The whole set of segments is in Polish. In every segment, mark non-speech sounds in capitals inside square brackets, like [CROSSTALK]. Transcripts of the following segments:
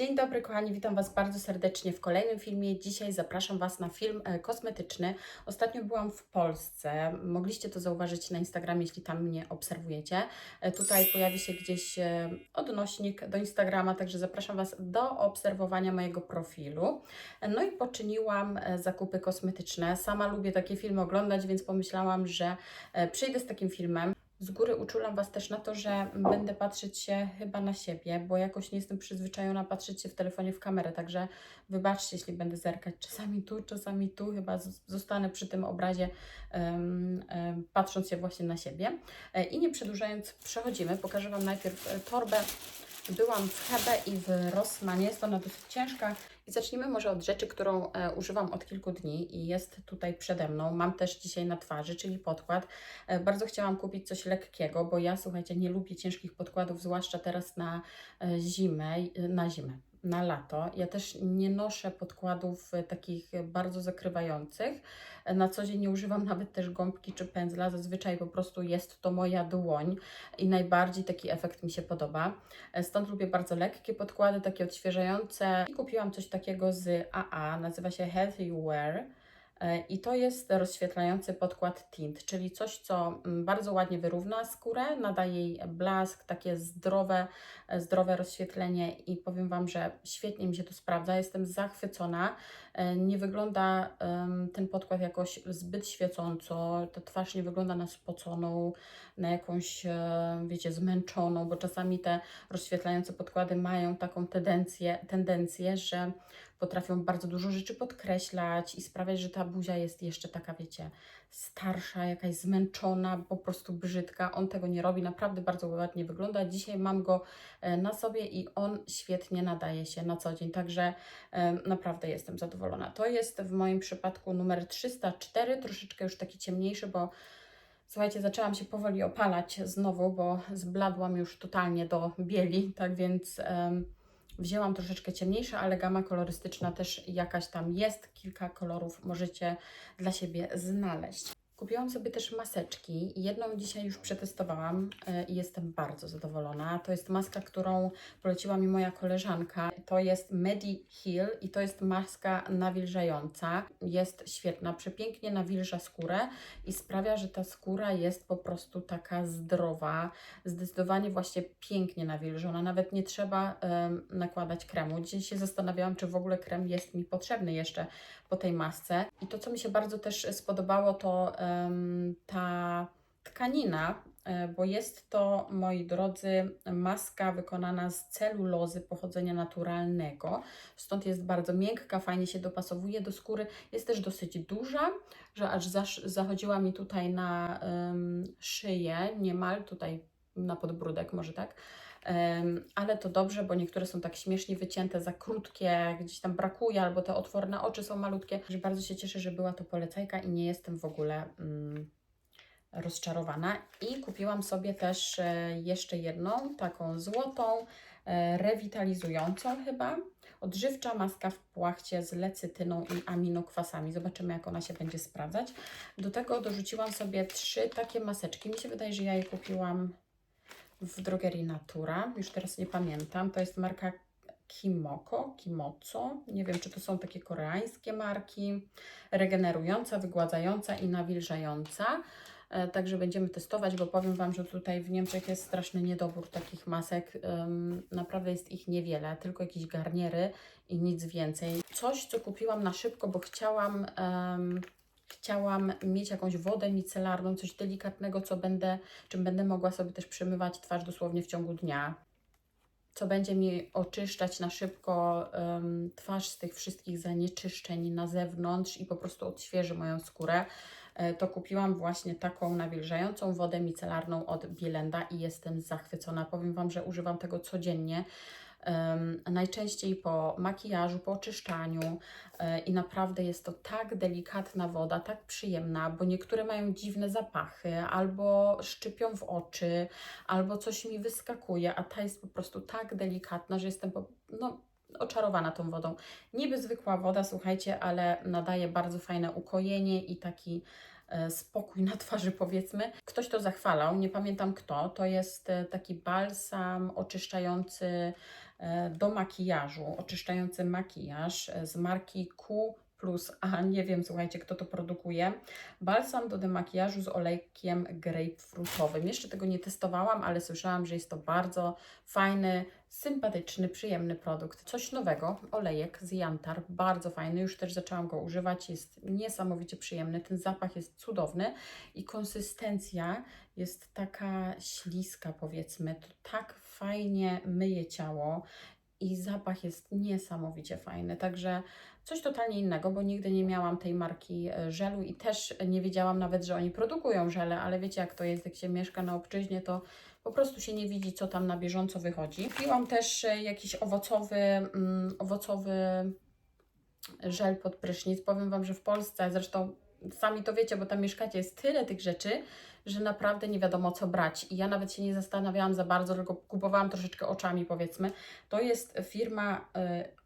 Dzień dobry kochani, witam Was bardzo serdecznie w kolejnym filmie. Dzisiaj zapraszam Was na film e, kosmetyczny. Ostatnio byłam w Polsce, mogliście to zauważyć na Instagramie, jeśli tam mnie obserwujecie. E, Tutaj pojawi się gdzieś e, odnośnik do Instagrama, także zapraszam Was do obserwowania mojego profilu. No i poczyniłam zakupy kosmetyczne. Sama lubię takie filmy oglądać, więc pomyślałam, że przyjdę z takim filmem. Z góry uczulam Was też na to, że będę patrzeć się chyba na siebie, bo jakoś nie jestem przyzwyczajona patrzeć się w telefonie w kamerę, także wybaczcie, jeśli będę zerkać czasami tu, czasami tu, chyba zostanę przy tym obrazie, em, em, patrząc się właśnie na siebie. E, I nie przedłużając, przechodzimy. Pokażę Wam najpierw e, torbę. Byłam w Hebe i w Rossmanie, jest ona dosyć ciężka. I zacznijmy może od rzeczy, którą e, używam od kilku dni i jest tutaj przede mną. Mam też dzisiaj na twarzy, czyli podkład. E, Bardzo chciałam kupić coś lekkiego, bo ja słuchajcie, nie lubię ciężkich podkładów, zwłaszcza teraz na e, zimę, na zimę, na lato. Ja też nie noszę podkładów e, takich bardzo zakrywających. E, Na co dzień nie używam [LAUGHS] nawet też gąbki czy pędzla, zazwyczaj po prostu jest to moja dłoń i najbardziej taki efekt mi się podoba. E, Stąd lubię bardzo lekkie podkłady, takie odświeżające. I kupiłam coś takiego z AA, nazywa się Healthy Wear. E, I to jest rozświetlający podkład tint, czyli coś, co mm, bardzo ładnie wyrówna skórę, nadaje jej blask, takie zdrowe, e, zdrowe rozświetlenie i powiem Wam, że świetnie mi się to sprawdza. Jestem zachwycona. E, Nie wygląda ten podkład jakoś zbyt świecąco, ta twarz nie wygląda na spoconą, na jakąś, wiecie, zmęczoną, bo czasami te rozświetlające podkłady mają taką tendencję, tendencję że potrafią bardzo dużo rzeczy podkreślać i sprawiać, że ta buzia jest jeszcze taka, wiecie, starsza, jakaś zmęczona, po prostu brzydka. On tego nie robi, naprawdę bardzo ładnie wygląda. Dzisiaj mam go e, na sobie i on świetnie nadaje się na co dzień, także e, naprawdę jestem zadowolona. To jest w moim przypadku numer 304, troszeczkę już taki ciemniejszy, bo Słuchajcie, zaczęłam się powoli opalać znowu, bo zbladłam już totalnie do bieli, tak więc em, wzięłam troszeczkę ciemniejsze, ale gama kolorystyczna też jakaś tam jest. Kilka kolorów możecie dla siebie znaleźć. Kupiłam sobie też maseczki. Jedną dzisiaj już przetestowałam e, i jestem bardzo zadowolona. To jest maska, którą poleciła mi moja koleżanka. To jest Medi Heal i to jest maska nawilżająca. Jest świetna, przepięknie nawilża skórę i sprawia, że ta skóra jest po prostu taka zdrowa, zdecydowanie właśnie pięknie nawilżona. Nawet nie trzeba nakładać kremu. Dzisiaj się zastanawiałam, czy w ogóle krem jest mi potrzebny jeszcze po tej masce. I to, co mi się bardzo też spodobało, to em, ta tkanina, e, bo jest to, moi drodzy, maska wykonana z celulozy pochodzenia naturalnego. Stąd jest bardzo miękka, fajnie się dopasowuje do skóry. Jest też dosyć duża, że aż zachodziła mi tutaj na em, szyję, niemal tutaj na podbródek, może tak. Ale to dobrze, bo niektóre są tak śmiesznie wycięte, za krótkie, gdzieś tam brakuje, albo te otworne oczy są malutkie. Także bardzo się cieszę, że była to polecajka i nie jestem w ogóle mm, rozczarowana. I kupiłam sobie też e, jeszcze jedną, taką złotą, e, rewitalizującą chyba. Odżywcza maska w płachcie z lecytyną i aminokwasami. Zobaczymy, jak ona się będzie sprawdzać. Do tego dorzuciłam sobie trzy takie maseczki. Mi się wydaje, że ja je kupiłam w drogerii Natura. Już teraz nie pamiętam. To jest marka Kimoko, Kimoco. Nie wiem, czy to są takie koreańskie marki. Regenerująca, wygładzająca i nawilżająca. E, Także będziemy testować, bo powiem Wam, że tutaj w Niemczech jest straszny niedobór takich masek. Naprawdę jest ich niewiele, tylko jakieś garniery i nic więcej. Coś, co kupiłam na szybko, bo chciałam, chciałam mieć jakąś wodę micelarną, coś delikatnego, co będę, czym będę mogła sobie też przemywać twarz dosłownie w ciągu dnia co będzie mi oczyszczać na szybko em, twarz z tych wszystkich zanieczyszczeń na zewnątrz i po prostu odświeży moją skórę. E, To kupiłam właśnie taką nawilżającą wodę micelarną od Bielenda i jestem zachwycona. Powiem Wam, że używam tego codziennie. Najczęściej po makijażu, po oczyszczaniu e, i naprawdę jest to tak delikatna woda, tak przyjemna, bo niektóre mają dziwne zapachy, albo szczypią w oczy, albo coś mi wyskakuje, a ta jest po prostu tak delikatna, że jestem po, no, oczarowana tą wodą. Niby zwykła woda, słuchajcie, ale nadaje bardzo fajne ukojenie i taki spokój na twarzy, powiedzmy. Ktoś to zachwalał, nie pamiętam kto. To jest e, taki balsam oczyszczający e, do makijażu, oczyszczający makijaż e, z marki Q plus A. Nie wiem, słuchajcie, kto to produkuje. Balsam do demakijażu z olejkiem grapefruitowym. Jeszcze tego nie testowałam, ale słyszałam, że jest to bardzo fajny, sympatyczny, przyjemny produkt. Coś nowego, olejek z Jantar, bardzo fajny. Już też zaczęłam go używać, jest niesamowicie przyjemny. Ten zapach jest cudowny i konsystencja jest taka śliska, powiedzmy. To tak fajnie myje ciało i zapach jest niesamowicie fajny. Także coś totalnie innego, bo nigdy nie miałam tej marki e, żelu i też nie wiedziałam nawet, że oni produkują żele, ale wiecie jak to jest, jak się mieszka na obczyźnie, to po prostu się nie widzi, co tam na bieżąco wychodzi. Piłam też e, jakiś owocowy, mm, owocowy żel pod prysznic. Powiem Wam, że w Polsce, zresztą sami to wiecie, bo tam mieszkacie, jest tyle tych rzeczy, że naprawdę nie wiadomo co brać. I ja nawet się nie zastanawiałam za bardzo, tylko kupowałam troszeczkę oczami, powiedzmy. To jest firma y,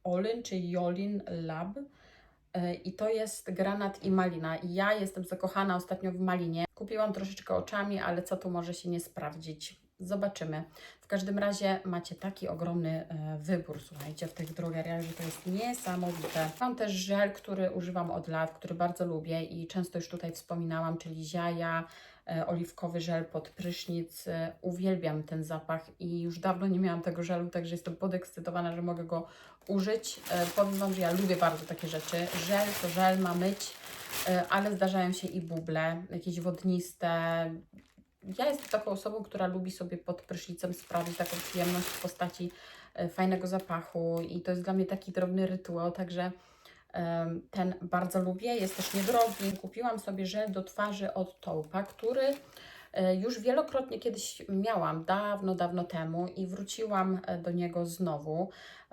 Olin, czy Jolin Lab. Y, I to jest granat i malina. I ja jestem zakochana ostatnio w malinie. Kupiłam troszeczkę oczami, ale co tu może się nie sprawdzić? Zobaczymy. W każdym razie macie taki ogromny e, wybór, słuchajcie, w tych drogeriach, że to jest niesamowite. Mam też żel, który używam od lat, który bardzo lubię i często już tutaj wspominałam, czyli ziaja, e, oliwkowy żel pod prysznic. E, Uwielbiam ten zapach i już dawno nie miałam tego żelu, także jestem podekscytowana, że mogę go użyć. Powiem Wam, że ja lubię bardzo takie rzeczy. Żel to żel ma myć, ale zdarzają się i buble, jakieś wodniste, ja jestem taką osobą, która lubi sobie pod prysznicem sprawić taką przyjemność w postaci e, fajnego zapachu i to jest dla mnie taki drobny rytuał, także ten bardzo lubię. Jest też niedrogi. Kupiłam sobie żel do twarzy od Toupa, który już wielokrotnie kiedyś miałam, dawno, dawno temu i wróciłam e, do niego znowu,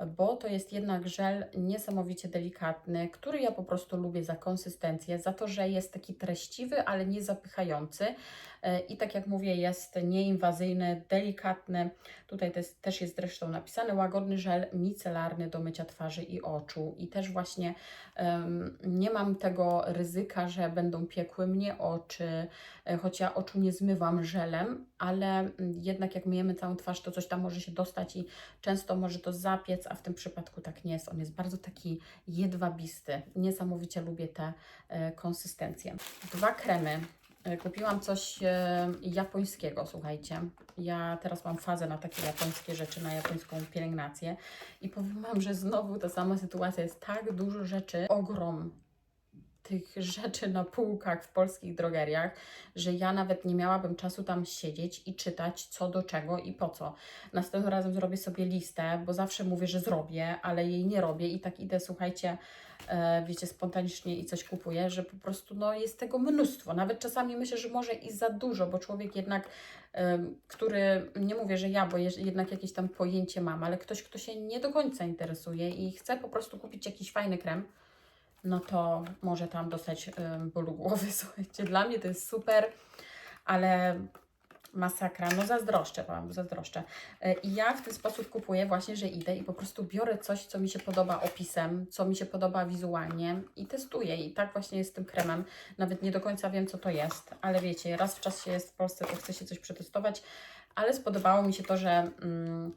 bo to jest jednak żel niesamowicie delikatny, który ja po prostu lubię za konsystencję, za to, że jest taki treściwy, ale nie zapychający. E, I tak jak mówię, jest nieinwazyjny, delikatny. Tutaj też jest zresztą napisane łagodny żel micelarny do mycia twarzy i oczu. I też właśnie em, nie mam tego ryzyka, że będą piekły mnie oczy, e, choć ja oczu nie zmywam żelem, ale mm, jednak jak myjemy całą twarz, to coś tam może się dostać i często może to zapiec, a w tym przypadku tak nie jest. On jest bardzo taki jedwabisty. Niesamowicie lubię te e, konsystencje. Dwa kremy. E, Kupiłam coś e, japońskiego, słuchajcie. Ja teraz mam fazę na takie japońskie rzeczy, na japońską pielęgnację. I powiem Wam, że znowu ta sama sytuacja. Jest tak dużo rzeczy, ogrom tych [LAUGHS] rzeczy na półkach w polskich drogeriach, że ja nawet nie miałabym czasu tam siedzieć i czytać co do czego i po co. Następnym razem zrobię sobie listę, bo zawsze mówię, że zrobię, ale jej nie robię i tak idę, słuchajcie, e, wiecie, spontanicznie i coś kupuję, że po prostu no, jest tego mnóstwo. Nawet czasami myślę, że może i za dużo, bo człowiek jednak, który, nie mówię, że ja, bo je, jednak jakieś tam pojęcie mam, ale ktoś, kto się nie do końca interesuje i chce po prostu kupić jakiś fajny krem, no to może tam dostać ym, bólu głowy. [LAUGHS] Słuchajcie, dla mnie to jest super, ale masakra, no zazdroszczę Wam, zazdroszczę. Y, I ja w ten sposób kupuję właśnie, że idę i po prostu biorę coś, co mi się podoba opisem, co mi się podoba wizualnie i testuję. I tak właśnie jest z tym kremem. Nawet nie do końca wiem, co to jest, ale wiecie, raz w czasie jest w Polsce, to chcę się coś przetestować, ale spodobało mi się to, że... Mm,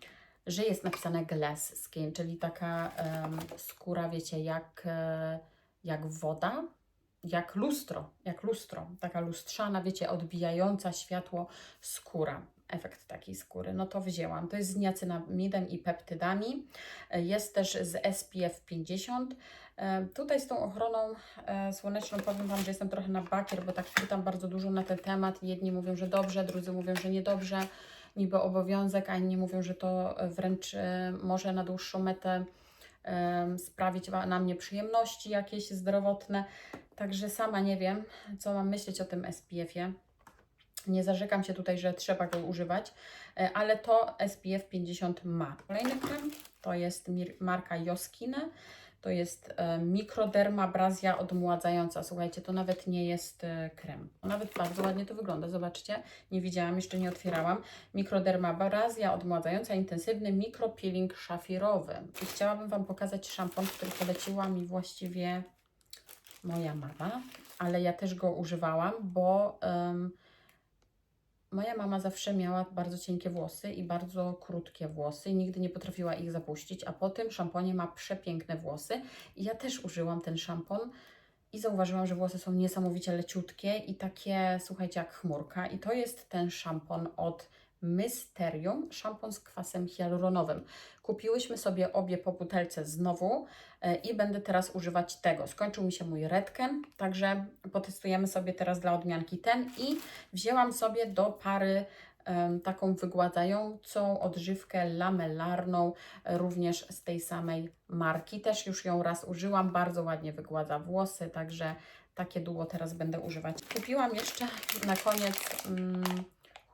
że jest napisane glass skin, czyli taka em, skóra, wiecie, jak, e, jak woda, jak lustro, jak lustro, taka lustrzana, wiecie, odbijająca światło skóra. Efekt takiej skóry. No to wzięłam. To jest z niacinamidem i peptydami. Jest też z SPF 50. E, Tutaj z tą ochroną e, słoneczną powiem Wam, że jestem trochę na bakier, bo tak czytam bardzo dużo na ten temat. Jedni mówią, że dobrze, drudzy mówią, że niedobrze. Niby obowiązek, a inni mówią, że to wręcz e, może na dłuższą metę sprawić na mnie przyjemności jakieś zdrowotne. Także sama nie wiem, co mam myśleć o tym SPF-ie. Nie zarzekam się tutaj, że trzeba go używać, e, ale to SPF 50 ma. Kolejny krem to jest marka Joskine. To jest e, mikrodermabrazja odmładzająca. Słuchajcie, to nawet nie jest e, krem. Nawet bardzo ładnie to wygląda. Zobaczcie, nie widziałam, jeszcze nie otwierałam. Mikrodermabrazja odmładzająca, intensywny mikropeeling szafirowy. I chciałabym Wam pokazać szampon, który poleciła mi właściwie moja mama. ale ja też go używałam, bo em, moja mama zawsze miała bardzo cienkie włosy i bardzo krótkie włosy i nigdy nie potrafiła ich zapuścić, a po tym szamponie ma przepiękne włosy i ja też użyłam ten szampon i zauważyłam, że włosy są niesamowicie leciutkie i takie, słuchajcie, jak chmurka. I to jest ten szampon od Mysterium, szampon z kwasem hialuronowym. Kupiłyśmy sobie obie po butelce znowu e, i będę teraz używać tego. Skończył mi się mój Redken, także potestujemy sobie teraz dla odmianki ten i wzięłam sobie do pary taką wygładzającą odżywkę lamellarną, e, również z tej samej marki. Też już ją raz użyłam, bardzo ładnie wygładza włosy, także takie duo teraz będę używać. Kupiłam jeszcze na koniec mm,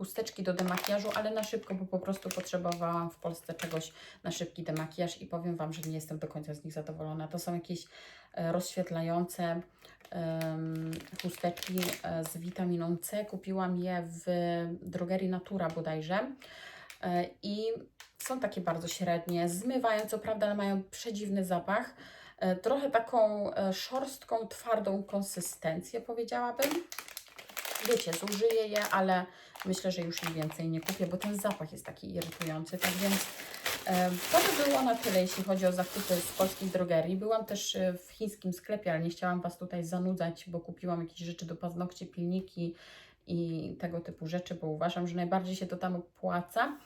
chusteczki do demakijażu, ale na szybko, bo po prostu potrzebowałam w Polsce czegoś na szybki demakijaż i powiem Wam, że nie jestem do końca z nich zadowolona. To są jakieś e, rozświetlające chusteczki e, z witaminą C. Kupiłam je w drogerii Natura bodajże E, i są takie bardzo średnie, zmywają co prawda, ale mają przedziwny zapach. Trochę taką szorstką, twardą konsystencję powiedziałabym. Wiecie, zużyję je, ale myślę, że już ich więcej nie kupię, bo ten zapach jest taki irytujący. Tak więc to by było na tyle, jeśli chodzi o zakupy z polskich drogerii. Byłam też e, w chińskim sklepie, ale nie chciałam Was tutaj zanudzać, bo kupiłam jakieś rzeczy do paznokci, pilniki i tego typu rzeczy, bo uważam, że najbardziej się to tam opłaca.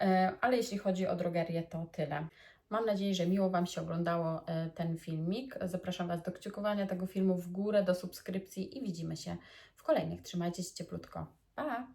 E, Ale jeśli chodzi o drogerię, to tyle. Mam nadzieję, że miło Wam się oglądało e, ten filmik. Zapraszam Was do kciukowania tego filmu w górę, do subskrypcji i widzimy się w kolejnych. Trzymajcie się cieplutko. Pa!